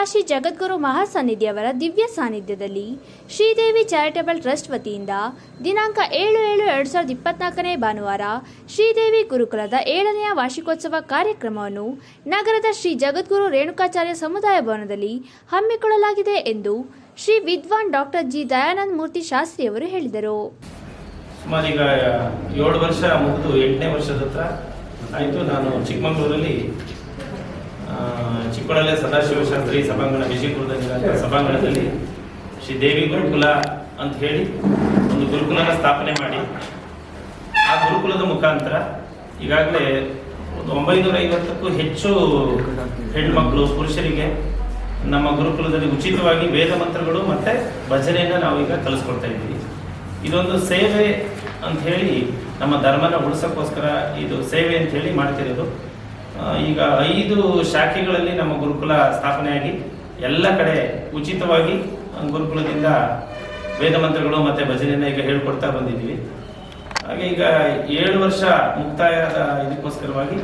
ಕಾಶಿ ಜಗದ್ಗುರು ಮಹಾಸನ್ನಿಧಿಯವರ ದಿವ್ಯ ಸಾನ್ನಿಧ್ಯದಲ್ಲಿ Sridevi charitable trust ವತಿಯಿಂದ ದಿನಾಂಕ ಏಳು ಏಳು ಎರಡು ಸಾವಿರದ ಇಪ್ಪತ್ನಾಲ್ಕನೇ ಭಾನುವಾರ ಶ್ರೀದೇವಿ ಗುರುಕುಲದ ಏಳನೆಯ ವಾರ್ಷಿಕೋತ್ಸವ ಕಾರ್ಯಕ್ರಮವನ್ನು ನಗರದ ಶ್ರೀ ಜಗದ್ಗುರು ರೇಣುಕಾಚಾರ್ಯ ಸಮುದಾಯ ಭವನದಲ್ಲಿ ಹಮ್ಮಿಕೊಳ್ಳಲಾಗಿದೆ ಎಂದು ಶ್ರೀ ವಿದ್ವಾನ್ ಡಾಕ್ಟರ್ ಜಿ ದಯಾನಂದ ಮೂರ್ತಿ ಶಾಸ್ತ್ರಿ ಅವರು ಹೇಳಿದರು ಸುಮಾರೀಗ ಏಳು ವರ್ಷ ಮುಗಿದು ಎಂಟನೇ ವರ್ಷದ ಹತ್ರ ನಾನು ಚಿಕ್ಕಮಗಳೂರಲ್ಲಿ ಸದಾಶಿವ ಸದಾಶಿವಶಾಸ್ತ್ರಿ ಸಭಾಂಗಣ, ವಿಜಯಪುರದ ಸಭಾಂಗಣದಲ್ಲಿ ಶ್ರೀ ದೇವಿ ಗುರುಕುಲ ಅಂತ ಹೇಳಿ ಒಂದು ಗುರುಕುಲನ ಸ್ಥಾಪನೆ ಮಾಡಿ. ಆ ಗುರುಕುಲದ ಮುಖಾಂತರ ಈಗಾಗಲೇ ಒಂದು ಒಂಬೈನೂರ ಐವತ್ತಕ್ಕೂ ಹೆಚ್ಚು ಹೆಣ್ಮಕ್ಳು, ಪುರುಷರಿಗೆ ನಮ್ಮ ಗುರುಕುಲದಲ್ಲಿ ಉಚಿತವಾಗಿ ವೇದ ಮಂತ್ರಗಳು ಮತ್ತೆ ನಾವು ನಾವೀಗ ಕಲಿಸ್ಕೊಡ್ತಾ ಇದ್ದೀವಿ. ಇದೊಂದು ಸೇವೆ ಅಂತ ಹೇಳಿ ನಮ್ಮ ಧರ್ಮನ ಉಳಿಸೋಕ್ಕೋಸ್ಕರ ಇದು ಸೇವೆ ಅಂತ ಹೇಳಿ ಮಾಡ್ತಿರೋದು. ಈಗ ಐದು ಶಾಖೆಗಳಲ್ಲಿ ನಮ್ಮ ಗುರುಕುಲ ಸ್ಥಾಪನೆಯಾಗಿ ಎಲ್ಲ ಕಡೆ ಉಚಿತವಾಗಿ ಗುರುಕುಲದಿಂದ ವೇದ ಮಂತ್ರಗಳು ಮತ್ತೆ ಭಜನೆಯನ್ನು ಈಗ ಹೇಳ್ಕೊಡ್ತಾ ಬಂದಿದ್ದೀವಿ. ಹಾಗೆ ಈಗ ಏಳು ವರ್ಷ ಮುಕ್ತಾಯದ ಇದಕ್ಕೋಸ್ಕರವಾಗಿ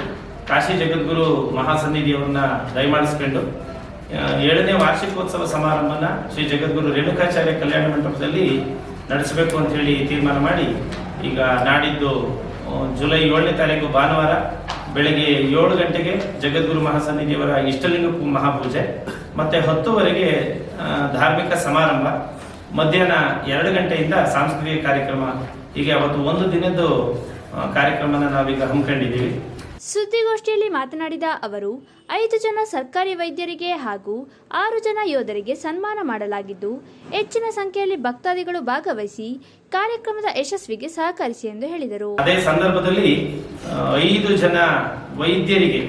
ಕಾಶಿ ಜಗದ್ಗುರು ಮಹಾಸನ್ನಿಧಿಯವರನ್ನ ದಯಮಾಡಿಸ್ಕೊಂಡು ಏಳನೇ ವಾರ್ಷಿಕೋತ್ಸವ ಸಮಾರಂಭನ ಶ್ರೀ ಜಗದ್ಗುರು ರೇಣುಕಾಚಾರ್ಯ ಕಲ್ಯಾಣ ಮಂಟಪದಲ್ಲಿ ನಡೆಸಬೇಕು ಅಂತ ಹೇಳಿ ತೀರ್ಮಾನ ಮಾಡಿ, ಈಗ ನಾಡಿದ್ದು ಜುಲೈ ಏಳನೇ ತಾರೀಕು ಭಾನುವಾರ ಬೆಳಗ್ಗೆ ಏಳು ಗಂಟೆಗೆ ಜಗದ್ಗುರು ಮಹಾಸನ್ನಿಧಿಯವರ ಇಷ್ಟಲಿಂಗ ಮಹಾಪೂಜೆ, ಮತ್ತೆ ಹತ್ತುವರೆಗೆ ಧಾರ್ಮಿಕ ಸಮಾರಂಭ, ಮಧ್ಯಾಹ್ನ ಎರಡು ಗಂಟೆಯಿಂದ ಸಾಂಸ್ಕೃತಿಕ ಕಾರ್ಯಕ್ರಮ. ಹೀಗೆ ಅವತ್ತು ಒಂದು ದಿನದ್ದು ಕಾರ್ಯಕ್ರಮನ ನಾವೀಗ ಹಮ್ಮಿಕೊಂಡಿದ್ದೀವಿ. ಸುದ್ದಿಗೋಷ್ಠಿಯಲ್ಲಿ ಮಾತನಾಡಿದ ಅವರು, ಐದು ಜನ ಸರ್ಕಾರಿ ವೈದ್ಯರಿಗೆ ಹಾಗೂ ಆರು ಜನ ಯೋಧರಿಗೆ ಸನ್ಮಾನ ಮಾಡಲಾಗಿದ್ದು, ಹೆಚ್ಚಿನ ಸಂಖ್ಯೆಯಲ್ಲಿ ಭಕ್ತಾದಿಗಳು ಭಾಗವಹಿಸಿ ಕಾರ್ಯಕ್ರಮದ ಯಶಸ್ವಿಗೆ ಸಹಕರಿಸಿ ಎಂದು ಹೇಳಿದರು. ಅದೇ ಸಂದರ್ಭದಲ್ಲಿ ಐದು ಜನ ವೈದ್ಯರಿಗೆ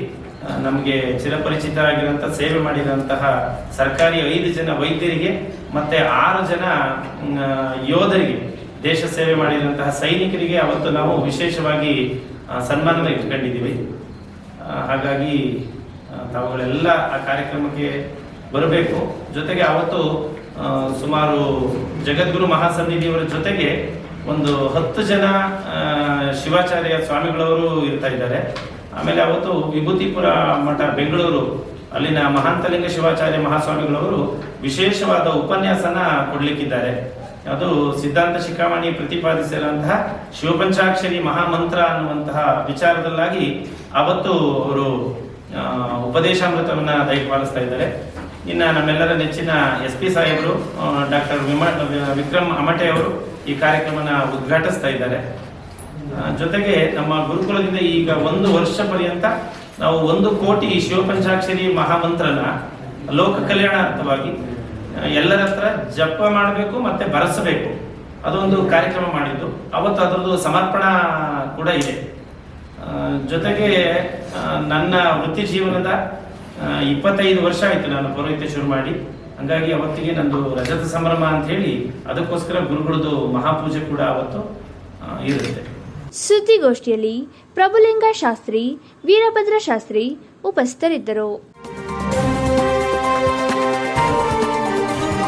ನಮಗೆ ಚಿರಪರಿಚಿತರಾಗಿರುವಂತಹ ಸೇವೆ ಮಾಡಿದಂತಹ ಸರ್ಕಾರಿ ಐದು ಜನ ವೈದ್ಯರಿಗೆ ಮತ್ತೆ ಆರು ಜನ ಯೋಧರಿಗೆ ದೇಶ ಸೇವೆ ಮಾಡಿದಂತಹ ಸೈನಿಕರಿಗೆ ಅವತ್ತು ನಾವು ವಿಶೇಷವಾಗಿ ಸನ್ಮಾನನ ಇಟ್ಕೊಂಡಿದ್ದೀವಿ. ಹಾಗಾಗಿ ತಾವುಗಳೆಲ್ಲ ಆ ಕಾರ್ಯಕ್ರಮಕ್ಕೆ ಬರಬೇಕು. ಜೊತೆಗೆ ಅವತ್ತು ಸುಮಾರು ಜಗದ್ಗುರು ಮಹಾಸನ್ನಿಧಿಯವರ ಜೊತೆಗೆ ಒಂದು ಹತ್ತು ಜನ ಶಿವಾಚಾರ್ಯ ಸ್ವಾಮಿಗಳವರು ಇರ್ತಾ ಇದ್ದಾರೆ. ಆಮೇಲೆ ಅವತ್ತು ವಿಭೂತಿಪುರ ಮಠ, ಬೆಂಗಳೂರು, ಅಲ್ಲಿನ ಮಹಾಂತಲಿಂಗ ಶಿವಾಚಾರ್ಯ ಮಹಾಸ್ವಾಮಿಗಳವರು ವಿಶೇಷವಾದ ಉಪನ್ಯಾಸನ ಕೊಡ್ಲಿಕ್ಕಿದ್ದಾರೆ. ಅದು ಸಿದ್ಧಾಂತ ಶಿಖಾಮಣಿ ಪ್ರತಿಪಾದಿಸಿರುವಂತಹ ಶಿವಪಂಚಾಕ್ಷರಿ ಮಹಾಮಂತ್ರ ಅನ್ನುವಂತಹ ವಿಚಾರದಲ್ಲಾಗಿ ಅವತ್ತು ಅವರು ಉಪದೇಶಾಮೃತವನ್ನು ದಯಪಾಲಿಸ್ತಾ ಇದ್ದಾರೆ. ಇನ್ನ ನಮ್ಮೆಲ್ಲರ ನೆಚ್ಚಿನ ಎಸ್ ಪಿ ಸಾಹೇಬರು ಡಾಕ್ಟರ್ ವಿಕ್ರಮ್ ಅಮಟೆ ಅವರು ಈ ಕಾರ್ಯಕ್ರಮನ ಉದ್ಘಾಟಿಸ್ತಾ ಇದ್ದಾರೆ. ಜೊತೆಗೆ ನಮ್ಮ ಗುರುಕುಲದಿಂದ ಈಗ ಒಂದು ವರ್ಷ ಪರ್ಯಂತ ನಾವು ಒಂದು ಕೋಟಿ ಶಿವಪಂಚಾಕ್ಷರಿ ಮಹಾಮಂತ್ರನ ಲೋಕ ಕಲ್ಯಾಣಾರ್ಥವಾಗಿ ಎಲ್ಲರ ಹತ್ರ ಜಪ ಮಾಡಬೇಕು ಮತ್ತೆ ಬರೆಸಬೇಕು. ಅದೊಂದು ಕಾರ್ಯಕ್ರಮ ಮಾಡಿದ್ದು. ಅವತ್ತು ಅದರದ್ದು ಸಮರ್ಪಣಾ ಕೂಡ ಇದೆ. ಜೊತೆಗೆ ನನ್ನ ವೃತ್ತಿ ಜೀವನದ ಇಪ್ಪತ್ತೈದು ವರ್ಷ ಆಯ್ತು ನಾನು ಪೌರೋಹಿತ್ಯ ಶುರು ಮಾಡಿ. ಹಂಗಾಗಿ ಅವತ್ತಿಗೆ ನಂದು ರಜತ ಸಂಭ್ರಮ ಅಂತ ಹೇಳಿ ಅದಕ್ಕೋಸ್ಕರ ಗುರುಗಳದ್ದು ಮಹಾಪೂಜೆ ಕೂಡ ಅವತ್ತು ಇರುತ್ತೆ. ಸುದ್ದಿಗೋಷ್ಠಿಯಲ್ಲಿ ಪ್ರಭುಲಿಂಗ ಶಾಸ್ತ್ರಿ ವೀರಭದ್ರ ಶಾಸ್ತ್ರಿ ಉಪಸ್ಥಿತರಿದ್ದರು.